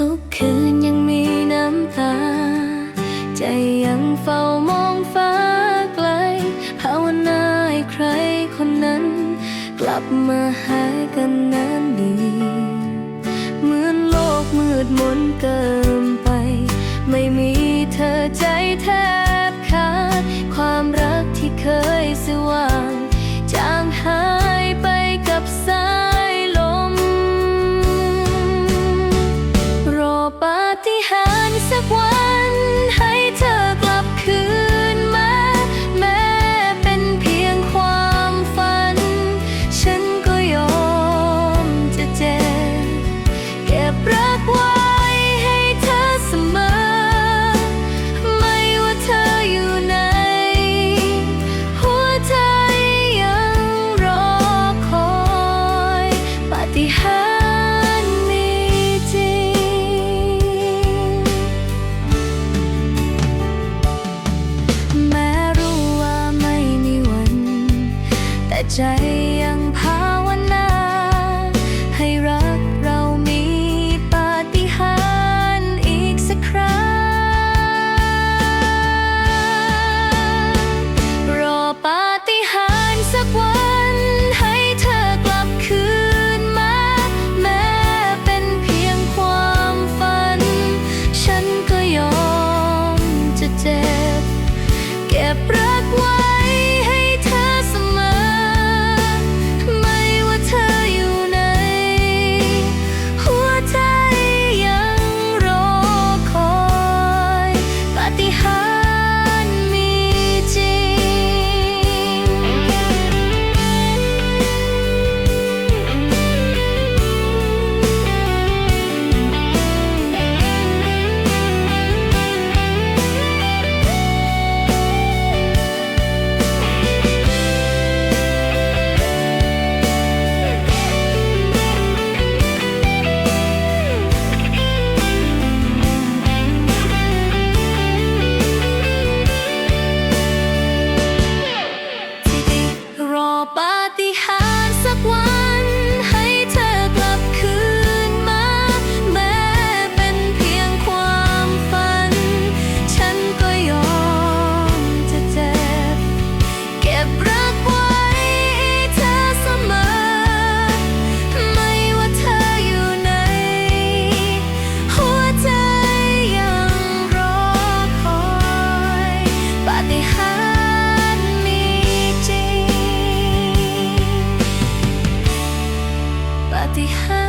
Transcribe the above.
ทุกคืนยังมีน้ำตา ใจยังเฝ้ามองฟ้าไกลภาวนาให้ใครคนนั้น กลับมาหากันนานดี เหมือนโลกมืดมนเกินไป ไม่มีเธอใจแท้ ใจยังภาวนา ให้รักเรามีปาฏิหาริย์อีกสักครั้ง รอปาฏิหาริย์สักวัน ให้เธอกลับคืนมา แม้เป็นเพียงความฝัน ฉันก็ยอมจะเจ็บ เก็บ the hand